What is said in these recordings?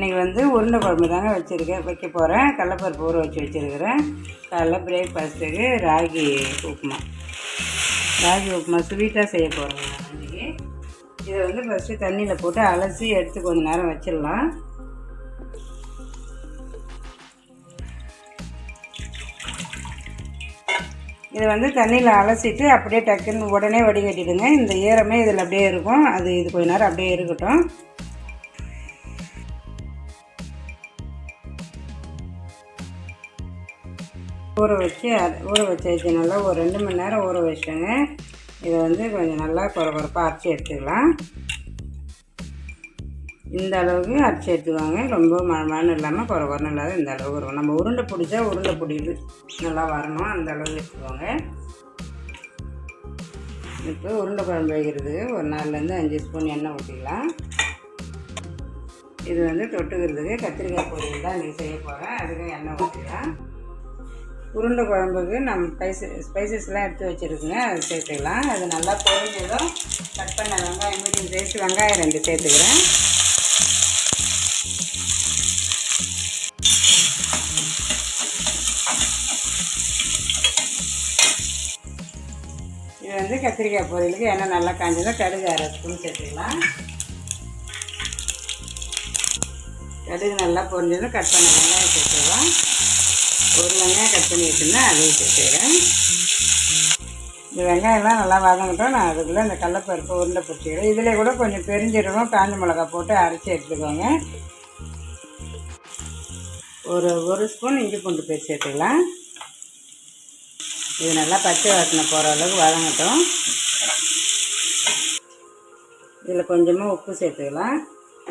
இன்றைக்கி வந்து உருண்டை குழம்பு தாங்க வச்சுருக்கேன். வைக்க போகிறேன் கடலப்பருப்பு ஊற வச்சு வச்சுருக்கிறேன். காலைல பிரேக்ஃபாஸ்ட்டுக்கு ராகி உப்புமா. ராகி உப்புமா ஸ்வீட்டாக செய்ய போகிறேன் இன்றைக்கி இதை வந்து ஃபஸ்ட்டு தண்ணியில் போட்டு அலசி எடுத்து கொஞ்ச நேரம் வச்சிடலாம். இதை வந்து தண்ணியில் அலசிட்டு அப்படியே டக்குன்னு உடனே வடிகட்டிடுங்க. இந்த ஈரமே இதில் அப்படியே இருக்கும். அது இது கொஞ்ச நேரம் அப்படியே இருக்கட்டும். ஊற வச்சு அது ஊற வச்சு நல்லா ஒரு ரெண்டு மணி நேரம் ஊற வச்சுங்க இதை வந்து கொஞ்சம் நல்லா குறை குறைப்பாக அரைச்சி எடுத்துக்கலாம். இந்த அளவுக்கு அரைச்சி எடுத்துக்கோங்க. ரொம்ப மழை இல்லாமல் குறை குறைன்னு இல்லாத இந்த அளவுக்கு இருக்கும் நம்ம உருண்டை பிடிச்சா உருண்டை பிடிக்குது நல்லா வரணும். அந்த அளவுக்கு எடுத்துக்கோங்க. இப்போ உருண்டை குழம்பு வைக்கிறதுக்கு ஒரு நாலுலேருந்து அஞ்சு ஸ்பூன் எண்ணெய் ஊற்றிக்கலாம் இது வந்து தொட்டுக்கிறதுக்கு கத்திரிக்காய் பொரியல் தான் நீங்கள் செய்ய போகிறேன் அதுக்கு எண்ணெய் ஊற்றிக்கலாம் உருண்டை குழம்புக்கு நம்ம ஸ்பைசஸ் ஸ்பைசஸ்லாம் எடுத்து வச்சுருக்குங்க. அது சேர்த்துக்கலாம். அது நல்லா பொரிஞ்சதும் கட் பண்ண வெங்காயம் மீடியம் சைஸ் வெங்காயம் ரெண்டு சேர்த்துக்கிறேன். இது வந்து கத்திரிக்காய் பொரியலுக்கு எண்ணெய் நல்லா காஞ்சதும் கடுகு அரை ஸ்பூன் சேர்த்துக்கலாம். கடுகு நல்லா பொரிஞ்சதும் கட் பண்ண வெங்காயம் சேர்த்துக்கலாம். ஒரு வெங்காயம் கட் பண்ணி வச்சுருந்தேன் அதையும் சேர்த்துக்கிறேன் இந்த வெங்காயம்லாம் நல்லா வதங்கட்டும். நான் அதுக்குள்ளே இந்த கடலப்பருப்பு உருண்டை பிடிச்சிக்கிறேன் இதில் கூட கொஞ்சம் பெருஞ்சீரகம் காஞ்ச மிளகா போட்டு அரைச்சி எடுத்துக்கோங்க. ஒரு ஒரு ஸ்பூன் இஞ்சி பூண்டு பேஸ்ட் சேர்த்துக்கலாம். இது நல்லா பச்சை வாசனை போகிற அளவுக்கு வதங்கட்டும். இதில் கொஞ்சமாக உப்பு சேர்த்துக்கலாம்.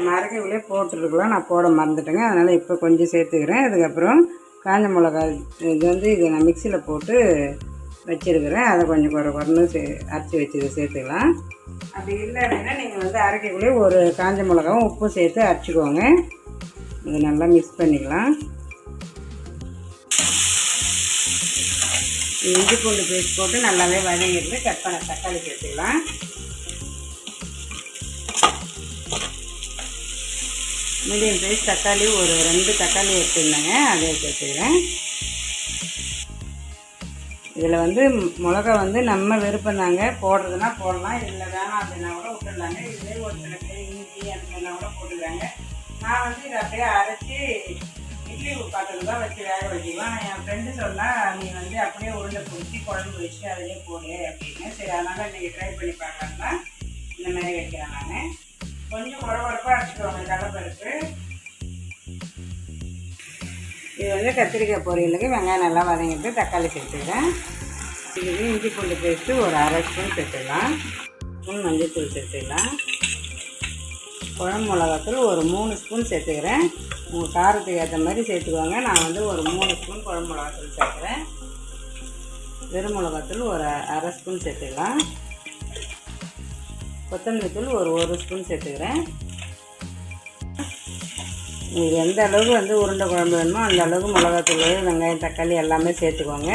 மரக்கவிலே போட்டுருக்கலாம். நான் போட மறந்துட்டேங்க. அதனால் இப்போ கொஞ்சம் சேர்த்துக்கிறேன். அதுக்கப்புறம் காஞ்ச மிளகாய் இது வந்து இது நான் மிக்சியில் போட்டு வச்சுருக்கிறேன். அதை கொஞ்சம் குறை குறைன்னு சே அரைச்சி வச்சு சேர்த்துக்கலாம். அப்படி இல்லை அப்படின்னா நீங்கள் வந்து அரைக்கக்குள்ளே ஒரு காஞ்ச மிளகாவும் உப்பும் சேர்த்து அரைச்சிக்கோங்க. இது நல்லா மிக்ஸ் பண்ணிக்கலாம். இஞ்சி பூண்டு பேஸ்ட் போட்டு நல்லாவே வதங்கிட்டு கட் பண்ண தக்காளி சேர்த்துக்கலாம். மீடியம் சைஸ் தக்காளி ஒரு ரெண்டு தக்காளி எடுத்துருந்தேங்க. அதை சேர்த்துக்கிறேன் இதில் வந்து மிளகா வந்து நம்ம விருப்பம் தாங்க. போடுறதுனா போடலாம். இதில் வேணாம் அப்படின்னா கூட விட்டுடலாங்க. இதுலேயே ஒரு சில பேர் இஞ்சி அப்படின்னா கூட போட்டுருக்காங்க நான் வந்து இதை அப்படியே அரைச்சி இட்லி பாத்திரம் தான் வச்சு வேக வச்சுக்கலாம் என் ஃப்ரெண்டு சொன்னால் நீ வந்து அப்படியே உருண்டை பிடிச்சி குழம்பு வச்சு அதிலே போடு அப்படின்னு. சரி அதனால் இன்றைக்கி ட்ரை பண்ணி பார்க்கலாம்னா இந்த மாதிரி வைக்கிறேன் நான். கொஞ்சம் உரவரப்பாக அரைச்சிக்கோங்க கடலப்பருப்பு. இது வந்து கத்திரிக்காய் பொரியலுக்கு வெங்காயம் நல்லா வதங்கிட்டு தக்காளி சேர்த்துக்கிறேன். இதுக்கு இஞ்சி பூண்டு பேஸ்ட்டு ஒரு அரை ஸ்பூன் சேர்த்துக்கலாம். ஸ்பூன் மஞ்சள்தூள் சேர்த்துக்கலாம். குழம்பு மிளகாத்தூள் ஒரு மூணு ஸ்பூன் சேர்த்துக்கிறேன். உங்கள் காரத்துக்கு ஏற்ற மாதிரி சேர்த்துக்கோங்க. நான் வந்து ஒரு மூணு ஸ்பூன் குழம்பு மிளகாத்தூள் சேர்க்குறேன். வெறும் மிளகாத்தூள் ஒரு அரை ஸ்பூன் சேர்த்துக்கலாம். கொத்தமல்லி தூள் ஒரு ஒரு ஸ்பூன் சேர்த்துக்கிறேன். உங்களுக்கு எந்த அளவுக்கு வந்து உருண்டை குழம்பு வேணுமோ அந்த அளவுக்கு மிளகாத்தூள் வெங்காயம் தக்காளி எல்லாமே சேர்த்துக்கோங்க.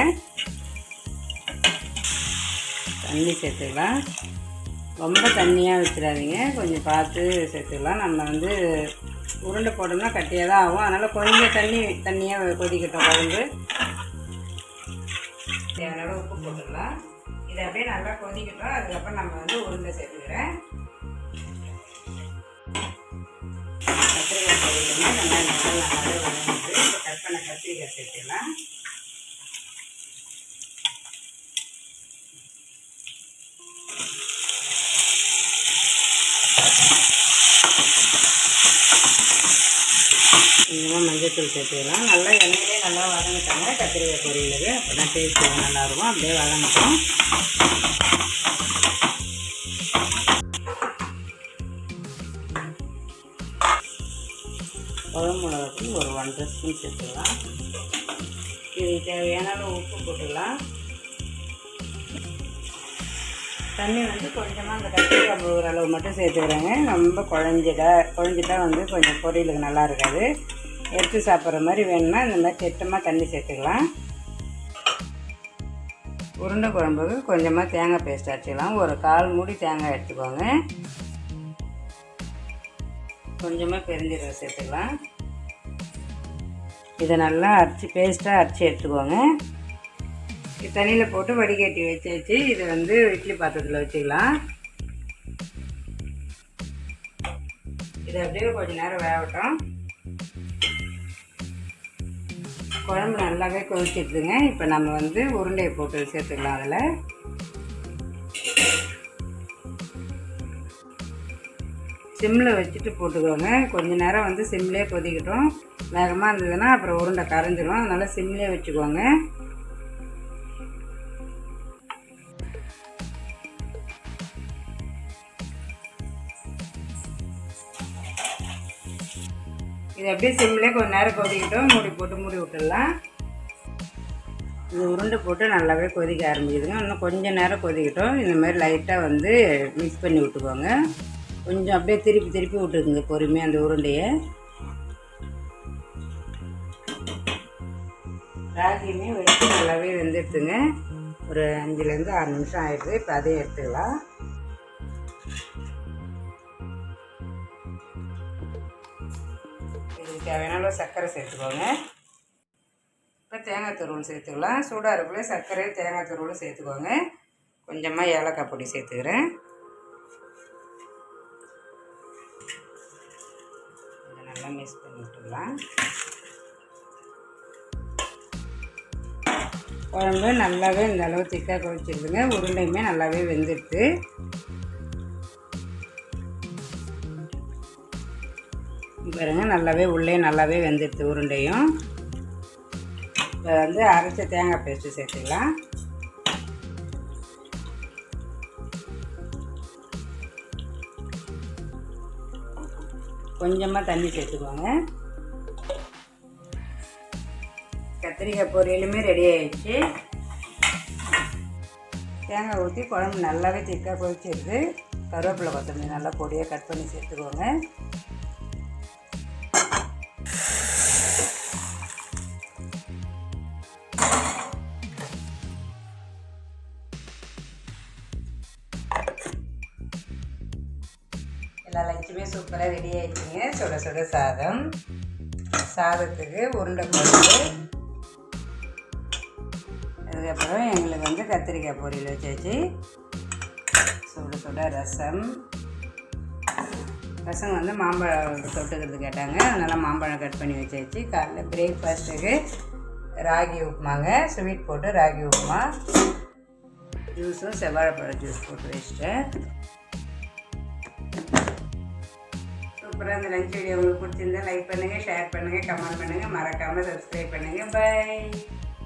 தண்ணி சேர்த்துக்கலாம். ரொம்ப தண்ணியாக வச்சிடாதீங்க. கொஞ்சம் பார்த்து சேர்த்துக்கலாம். நம்ம வந்து உருண்டை போட்டோம்னா கட்டியாக தான் ஆகும். அதனால் கொஞ்சம் தண்ணி தண்ணியாக கொதிக்கட்டும் குழம்பு. தேவையான அளவு உப்பு போட்டுக்கலாம். இதை அப்படியே நல்லா கொதிக்கட்டும். அதுக்கப்புறம் நம்ம வந்து உருண்டை சேர்த்துக்கிறேன். கத்திரிக்காய் பொரியலுமே நல்லா நல்லா நல்லாவே வதங்கிட்டு இப்போ கட் பண்ண கத்திரிக்காய் சேர்த்துக்கலாம். Thank you. கொஞ்சமாக மஞ்சத்தூள் சேர்த்துக்கலாம். நல்லா எண்ணெயிலே நல்லா வதங்கிட்டாங்க கத்திரிக்காய் பொரியலுக்கு அப்போ தான் டேஸ்ட்டு நல்லாயிருக்கும். அப்படியே வதங்கட்டும். குழம்பு மிளகாத்தூள் ஒரு ஒன்றரை ஸ்பூன் சேர்த்துக்கலாம். இது தேவையான உப்பு போட்டுக்கலாம். தண்ணி வந்து கொஞ்சமாக அந்த கத்திரிக்காய் முழுகிற அளவு மட்டும் சேர்த்துக்கிறேங்க. ரொம்ப குழஞ்சிட குழஞ்சிட்டா வந்து கொஞ்சம் பொரியலுக்கு நல்லா இருக்காது. எடுத்து சாப்பிட்ற மாதிரி வேணும்னா இந்த மாதிரி திட்டமாக தண்ணி சேர்த்துக்கலாம். உருண்டை குழம்புக்கு கொஞ்சமாக தேங்காய் பேஸ்ட் அரைச்சிக்கலாம் ஒரு கால் மூடி தேங்காய் எடுத்துக்கோங்க. கொஞ்சமாக பெருஞ்சீரகம் சேர்த்துக்கலாம். இதை நல்லா அரைச்சி பேஸ்ட்டாக அரைச்சி எடுத்துக்கோங்க. தண்ணியில் போட்டு வடிகட்டி வச்சு வச்சு இதை வந்து இட்லி பாத்திரத்தில் வச்சுக்கலாம். இதை அப்படியே கொஞ்சம் நேரம் வேகட்டும். குழம்பு நல்லாவே கொதிச்சிடுதுங்க இப்போ நம்ம வந்து உருண்டையை போட்டு சேர்த்துக்கலாம் அதில். சிம்மில் வச்சுட்டு போட்டுக்கோங்க. கொஞ்ச நேரம் வந்து சிம்லேயே கொதிக்கட்டும். வேகமாக இருந்ததுன்னா அப்புறம் உருண்டை கரைஞ்சிரும். அதனால் சிம்லேயே வச்சுக்கோங்க. இது அப்படியே சிம்லேயே கொஞ்சம் நேரம் கொதிக்கிட்டோம். மூடி போட்டு மூடி விட்டுடலாம். இது உருண்டை போட்டு நல்லாவே கொதிக்க ஆரம்பிக்குதுங்க. இன்னும் கொஞ்சம் நேரம் கொதிக்கட்டும். இந்த மாதிரி லைட்டாக வந்து மிக்ஸ் பண்ணி விட்டுக்கோங்க. கொஞ்சம் அப்படியே திருப்பி திருப்பி விட்டுக்குங்க பொறுமையாக அந்த உருண்டையை. ராகியுமே வச்சு நல்லாவே வெந்துடுத்துங்க ஒரு அஞ்சுலேருந்து ஆறு நிமிஷம் ஆயிடுது. இப்போ அதையும் எடுத்துக்கலாம். இதுக்கு தேவையான அளவு சர்க்கரை சேர்த்துக்கோங்க. இப்போ தேங்காய் துருவல் சேர்த்துக்கலாம். சூடாக இருக்குள்ளே சர்க்கரை தேங்காய் துருவலும் சேர்த்துக்கோங்க. கொஞ்சமாக ஏலக்காய் பொடி சேர்த்துக்கிறேன். இதை நல்லா மிக்ஸ் பண்ணி விட்டுக்கலாம். குழம்பு நல்லாவே இந்த அளவு திக்காக குழச்சிருக்குங்க உருண்டையுமே நல்லாவே வெந்துடுது. பாருங்கள் நல்லாவே உள்ளே நல்லாவே வெந்துடுது உருண்டையும். இப்போ வந்து அரைச்ச தேங்காய் பேஸ்ட்டு சேர்த்துக்கலாம். கொஞ்சமாக தண்ணி சேர்த்துக்கோங்க. கத்திரிக்காய் பொரியலுமே ரெடி ஆயிடுச்சு. தேங்காய் ஊற்றி குழம்பு நல்லாவே திக்காக கொதிச்சிருது. கருவேப்பிலை கொத்தமல்லி நல்லா பொடியாக கட் பண்ணி சேர்த்துக்கோங்க. சூப்பராக ரெடி ஆயிடுச்சுங்க சுட சுட சாதம். சாதத்துக்கு உருண்டை பொருள் அதுக்கப்புறம் எங்களுக்கு வந்து கத்திரிக்காய் பொரியல் வச்சாச்சு. சுட சுட ரசம். ரசம் வந்து மாம்பழம் தொட்டுக்கிறது கேட்டாங்க. அதனால் மாம்பழம் கட் பண்ணி வச்சாச்சு. காலைல பிரேக்ஃபாஸ்ட்டுக்கு ராகி உப்புமாங்க. ஸ்வீட் போட்டு ராகி உப்புமா. ஜூஸும் செவ்வாழைப்பழம் ஜூஸ் போட்டு வச்சிட்டேன். சூப்பராக இந்த லஞ்ச் வீடியோ உங்களுக்கு பிடிச்சிருந்தா லைக் பண்ணுங்கள் ஷேர் பண்ணுங்கள் கமெண்ட் பண்ணுங்கள் மறக்காமல் சப்ஸ்கிரைப் பண்ணுங்கள் பை